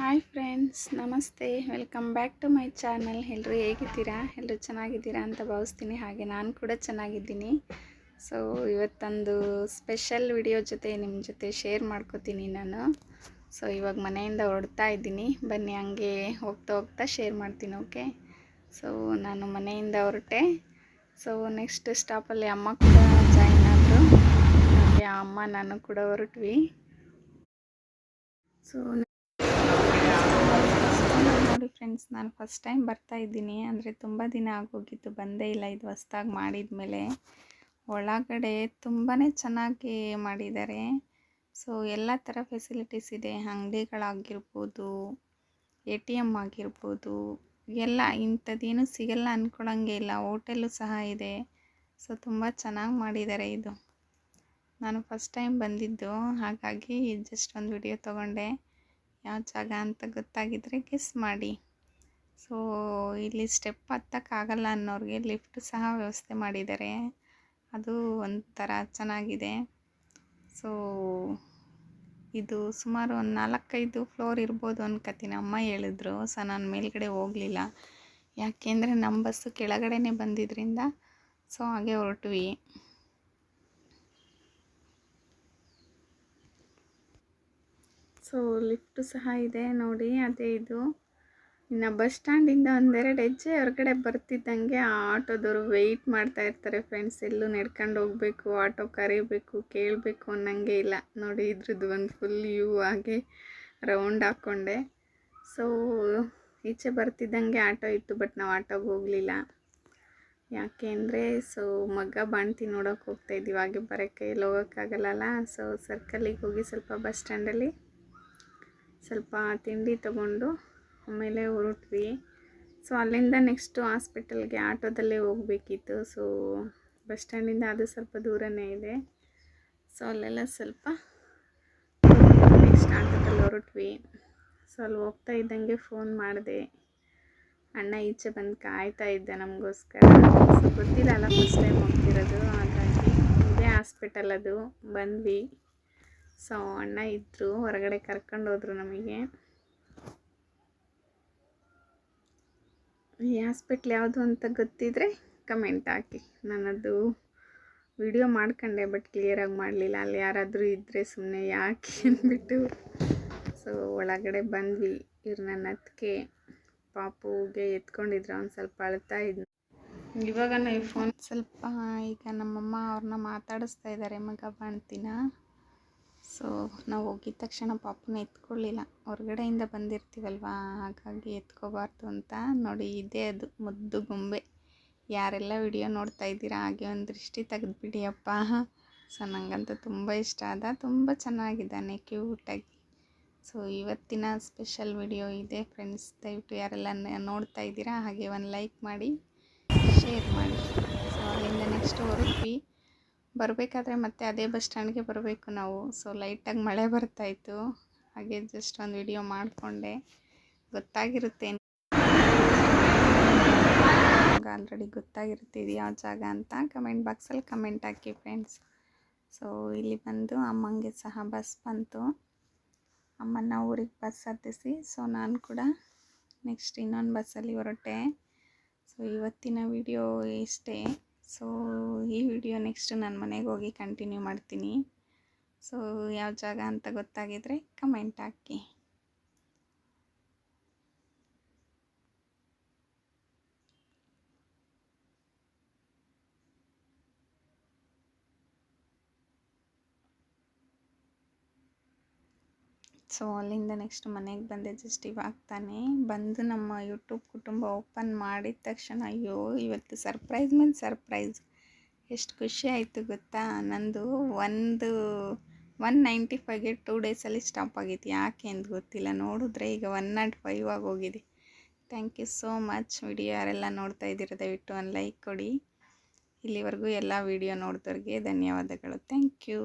Hi friends, ನಮಸ್ತೆ. Welcome back to my channel. ಎಲ್ಲರೂ ಹೇಗಿದ್ದೀರಾ? ಎಲ್ಲರೂ ಚೆನ್ನಾಗಿದ್ದೀರಾ ಅಂತ ಭಾವಿಸ್ತೀನಿ. ಹಾಗೆ ನಾನು ಕೂಡ ಚೆನ್ನಾಗಿದ್ದೀನಿ. ಸೊ ಇವತ್ತೊಂದು ಸ್ಪೆಷಲ್ ವಿಡಿಯೋ ಜೊತೆ ನಿಮ್ಮ ಜೊತೆ ಶೇರ್ ಮಾಡ್ಕೋತೀನಿ ನಾನು. ಸೊ ಇವಾಗ ಮನೆಯಿಂದ ಹೊರಡ್ತಾ ಇದ್ದೀನಿ. ಬನ್ನಿ, ಹಂಗೆ ಹೋಗ್ತಾ ಹೋಗ್ತಾ ಶೇರ್ ಮಾಡ್ತೀನಿ ಓಕೆ ಸೊ ನಾನು ಮನೆಯಿಂದ ಹೊರಟೆ. ಸೊ ನೆಕ್ಸ್ಟ್ ಸ್ಟಾಪಲ್ಲಿ ಅಮ್ಮ ಕೂಡ ಜಾಯಿನ್ ಆದರು. ಹಾಗೆ ಅಮ್ಮ ನಾನು ಕೂಡ ಹೊರಟ್ವಿ. ಸೊ ನೋಡಿ ಫ್ರೆಂಡ್ಸ್ ನಾನು ಫಸ್ಟ್ ಟೈಮ್ ಬರ್ತಾ ಇದ್ದೀನಿ. ಅಂದರೆ ತುಂಬ ದಿನ ಆಗೋಗಿತ್ತು. ಬಂದೇ ಇಲ್ಲ, ಇದು ಹೊಸ್ದಾಗಿ ಮಾಡಿದ ಮೇಲೆ ಒಳಗಡೆ ತುಂಬಾ ಚೆನ್ನಾಗಿ ಮಾಡಿದ್ದಾರೆ. ಸೊ ಎಲ್ಲ ಥರ ಫೆಸಿಲಿಟೀಸ್ ಇದೆ. ಅಂಗಡಿಗಳಾಗಿರ್ಬೋದು, ಎ ಟಿ ಎಂ ಆಗಿರ್ಬೋದು, ಎಲ್ಲ ಇಂಥದ್ದೇನು ಸಿಗಲ್ಲ ಅಂದ್ಕೊಳಂಗೆ ಇಲ್ಲ. ಹೋಟೆಲ್ಲು ಸಹ ಇದೆ. ಸೊ ತುಂಬ ಚೆನ್ನಾಗಿ ಮಾಡಿದ್ದಾರೆ ಇದು. ನಾನು ಫಸ್ಟ್ ಟೈಮ್ ಬಂದಿದ್ದು. ಹಾಗಾಗಿ ಜಸ್ಟ್ ಒಂದು ವಿಡಿಯೋ ತೊಗೊಂಡೆ. ಯಾವ ಜಾಗ ಅಂತ ಗೊತ್ತಾಗಿದ್ದರೆ ಗೆಸ್ ಮಾಡಿ. ಸೊ ಇಲ್ಲಿ ಸ್ಟೆಪ್ ಹತ್ತಕ್ಕಾಗಲ್ಲ ಅನ್ನೋರಿಗೆ ಲಿಫ್ಟ್ ಸಹ ವ್ಯವಸ್ಥೆ ಮಾಡಿದ್ದಾರೆ. ಅದು ಒಂಥರ ಚೆನ್ನಾಗಿದೆ. ಸೊ ಇದು ಸುಮಾರು ಒಂದು ನಾಲ್ಕೈದು ಫ್ಲೋರ್ ಇರ್ಬೋದು ಅನ್ಕೋತೀನಿ ಅಮ್ಮ ಹೇಳಿದ್ರು. ಸೊ ನಾನು ಮೇಲ್ಗಡೆ ಹೋಗಲಿಲ್ಲ. ಯಾಕೆಂದರೆ ನಮ್ಮ ಬಸ್ಸು ಕೆಳಗಡೆನೇ ಬಂದಿದ್ದರಿಂದ ಸೊ ಹಾಗೆ ಹೊರಟ್ವಿ. ಸೊ ಲಿಫ್ಟು ಸಹ ಇದೆ ನೋಡಿ, ಅದೇ ಇದು. ಇನ್ನು ಬಸ್ ಸ್ಟ್ಯಾಂಡಿಂದ ಒಂದೆರಡು ಹೆಜ್ಜೆ ಹೊರಗಡೆ ಬರ್ತಿದ್ದಂಗೆ ಆ ಆಟೋದವರು ವೆಯ್ಟ್ ಮಾಡ್ತಾ ಇರ್ತಾರೆ ಫ್ರೆಂಡ್ಸ್ ಎಲ್ಲೂ ನಡ್ಕೊಂಡು ಹೋಗಬೇಕು ಆಟೋ ಕರಿಬೇಕು, ಕೇಳಬೇಕು ಅನ್ನಂಗೆ ಇಲ್ಲ. ನೋಡಿ, ಇದ್ರದ್ದು ಒಂದು ಫುಲ್ ಯೂ ಹಾಗೆ ರೌಂಡ್ ಹಾಕ್ಕೊಂಡೆ ಸೊ ಈಚೆ ಬರ್ತಿದ್ದಂಗೆ ಆಟೋ ಇತ್ತು ಬಟ್ ನಾವು ಆಟೋಗೆ ಹೋಗಲಿಲ್ಲ. ಯಾಕೆ ಅಂದರೆ ಸೊ ಮಗ್ಗ ಬಾಣ್ತಿ ನೋಡೋಕೆ ಹೋಗ್ತಾ ಇದ್ದೀವಿ, ಹಾಗೆ ಬರೋಕ್ಕೆ ಎಲ್ಲಿ ಹೋಗೋಕ್ಕಾಗಲ್ಲಲ್ಲ? ಸೊ ಸರ್ಕಲಿಗೆ ಹೋಗಿ ಸ್ವಲ್ಪ ಬಸ್ ಸ್ಟ್ಯಾಂಡಲ್ಲಿ ಸ್ವಲ್ಪ ತಿಂಡಿ ತಗೊಂಡು ಆಮೇಲೆ ಹೊರಟ್ವಿ. ಸೊ ಅಲ್ಲಿಂದ ನೆಕ್ಸ್ಟು ಹಾಸ್ಪಿಟಲ್ಗೆ ಆಟೋದಲ್ಲೇ ಹೋಗಬೇಕಿತ್ತು. ಸೊ ಬಸ್ ಸ್ಟ್ಯಾಂಡಿಂದ ಅದು ಸ್ವಲ್ಪ ದೂರನೇ ಇದೆ. ಸೊ ಅಲ್ಲೆಲ್ಲ ಸ್ವಲ್ಪ ನೆಕ್ಸ್ಟ್ ಆಟೋದಲ್ಲಿ ಹೊರಟ್ವಿ. ಸೊ ಅಲ್ಲಿ ಹೋಗ್ತಾ ಇದ್ದಂಗೆ ಫೋನ್ ಮಾಡಿದೆ. ಅಣ್ಣ ಈಚೆ ಬಂದು ಕಾಯ್ತಾ ಇದ್ದೆ ನಮಗೋಸ್ಕರ. ಸೊ ಗೊತ್ತಿಲ್ಲ ಅಲ್ಲ ಫಸ್ಟ್ ಟೈಮ್ ಹೋಗ್ತಿರೋದು. ಹಾಗಾಗಿ ಇದೇ ಹಾಸ್ಪಿಟಲ್ ಅದು. ಬಂದ್ವಿ. ಸೊ ಅಣ್ಣ ಇದ್ದರು ಹೊರಗಡೆ ಕರ್ಕೊಂಡು ಹೋದ್ರು ನಮಗೆ. ಈ ಹಾಸ್ಪಿಟ್ಲ್ ಯಾವುದು ಅಂತ ಗೊತ್ತಿದ್ರೆ ಕಮೆಂಟ್ ಹಾಕಿ. ನಾನದು ವಿಡಿಯೋ ಮಾಡ್ಕೊಂಡೆ ಬಟ್ ಕ್ಲಿಯರಾಗಿ ಮಾಡಲಿಲ್ಲ. ಅಲ್ಲಿ ಯಾರಾದರೂ ಇದ್ದರೆ ಸುಮ್ಮನೆ ಯಾಕೆ ಅಂದ್ಬಿಟ್ಟು. ಸೊ ಒಳಗಡೆ ಬಂದ್ವಿ. ಇವ್ರು ನನ್ನ ಅತ್ತಿಗೆ ಪಾಪುಗೆ ಎತ್ಕೊಂಡಿದ್ರು. ಅವ್ನು ಸ್ವಲ್ಪ ಅಳ್ತಾ ಇದ್ನು. ಇವಾಗ ಈ ಫೋನ್ ಸ್ವಲ್ಪ, ಈಗ ನಮ್ಮಮ್ಮ ಅವ್ರನ್ನ ಮಾತಾಡಿಸ್ತಾ ಇದ್ದಾರೆ ಮಗ ಬಾಣ್ತಿನ ಸೊ ನಾವು ಹೋಗಿದ ತಕ್ಷಣ ಪಾಪನ ಎತ್ಕೊಳ್ಳಿಲ್ಲ. ಹೊರಗಡೆಯಿಂದ ಬಂದಿರ್ತೀವಲ್ವಾ? ಹಾಗಾಗಿ ಎತ್ಕೋಬಾರ್ದು ಅಂತ ನೋಡಿ ಇದೇ ಅದು ಮುದ್ದು ಗೊಂಬೆ. ಯಾರೆಲ್ಲ ವಿಡಿಯೋ ನೋಡ್ತಾ ಇದ್ದೀರಾ, ಹಾಗೆ ಒಂದು ದೃಷ್ಟಿ ತೆಗೆದುಬಿಡಿ ಅಪ್ಪ ಸೊ ನನಗಂತೂ ತುಂಬ ಇಷ್ಟ ಆದ, ತುಂಬ ಚೆನ್ನಾಗಿದ್ದಾನೆ, ಕ್ಯೂಟಾಗಿ. ಸೊ ಇವತ್ತಿನ ಸ್ಪೆಷಲ್ ವಿಡಿಯೋ ಇದೆ ಫ್ರೆಂಡ್ಸ್. ದಯವಿಟ್ಟು ಯಾರೆಲ್ಲ ನೋಡ್ತಾ ಇದ್ದೀರಾ, ಹಾಗೆ ಒಂದು ಲೈಕ್ ಮಾಡಿ, ಶೇರ್ ಮಾಡಿ. ಸೊ ಅಲ್ಲಿಂದ ನೆಕ್ಸ್ಟ್ ಹೊರಟ್ವಿ ಬರಬೇಕಾದ್ರೆ ಮತ್ತೆ ಅದೇ ಬಸ್ ಸ್ಟ್ಯಾಂಡ್ಗೆ ಬರಬೇಕು ನಾವು. ಸೊ ಲೈಟಾಗಿ ಮಳೆ ಬರ್ತಾಯಿತ್ತು. ಹಾಗೆ ಜಸ್ಟ್ ಒಂದು ವಿಡಿಯೋ ಮಾಡಿಕೊಂಡೆ. ಗೊತ್ತಾಗಿರುತ್ತೆ ಆಲ್ರೆಡಿ ಗೊತ್ತಾಗಿರುತ್ತೆ ಇದು ಯಾವ ಜಾಗ ಅಂತ ಕಮೆಂಟ್ ಬಾಕ್ಸಲ್ಲಿ ಕಮೆಂಟ್ ಹಾಕಿ ಫ್ರೆಂಡ್ಸ್ ಸೊ ಇಲ್ಲಿ ಬಂದು ಅಮ್ಮಂಗೆ ಸಹ ಬಸ್ ಬಂತು. ಅಮ್ಮನ ಊರಿಗೆ ಬಸ್ ಹತ್ತಿಸಿ. ಸೊ ನಾನು ಕೂಡ ನೆಕ್ಸ್ಟ್ ಇನ್ನೊಂದು ಬಸ್ಸಲ್ಲಿ ಹೊರಟೆ. ಸೊ ಇವತ್ತಿನ ವಿಡಿಯೋ ಇಷ್ಟೇ. ಸೊ ಈ ವಿಡಿಯೋ ನೆಕ್ಸ್ಟ್ ನಾನು ಮನೆಗೆ ಹೋಗಿ ಕಂಟಿನ್ಯೂ ಮಾಡ್ತೀನಿ. ಸೊ ಯಾವ ಜಾಗ ಅಂತ ಗೊತ್ತಾಗಿದ್ರೆ ಕಮೆಂಟ್ ಹಾಕಿ. ಸೊ ಅಲ್ಲಿಂದ ನೆಕ್ಸ್ಟ್ ಮನೆಗೆ ಬಂದೆ ಜಸ್ಟ್ ಇವಾಗ ತಾನೆ. ಬಂದು ನಮ್ಮ ಯೂಟ್ಯೂಬ್ ಕುಟುಂಬ ಓಪನ್ ಮಾಡಿದ ತಕ್ಷಣ, ಅಯ್ಯೋ, ಇವತ್ತು ಸರ್ಪ್ರೈಸ್ ಮೇಲೆ ಸರ್ಪ್ರೈಸ್ ಎಷ್ಟು ಖುಷಿ ಆಯಿತು ಗೊತ್ತಾ? ನಂದು ಒಂದು ಒನ್ ನೈಂಟಿ ಫೈವ್ಗೆ ಟೂ ಡೇಸಲ್ಲಿ ಸ್ಟಾಪ್ ಆಗಿತ್ತು. ಯಾಕೆ ಅಂತ ಗೊತ್ತಿಲ್ಲ. ನೋಡಿದ್ರೆ ಈಗ ಒನ್ ನಾಟ್ ಫೈವ್ ಆಗಿ ಹೋಗಿದೆ. Thank you so much video ಯಾರೆಲ್ಲ ನೋಡ್ತಾ ಇದ್ದೀರ, ದಯವಿಟ್ಟು ಒಂದು ಲೈಕ್ ಕೊಡಿ. ಇಲ್ಲಿವರೆಗೂ ಎಲ್ಲ ವಿಡಿಯೋ ನೋಡಿದವ್ರಿಗೆ ಧನ್ಯವಾದಗಳು. Thank you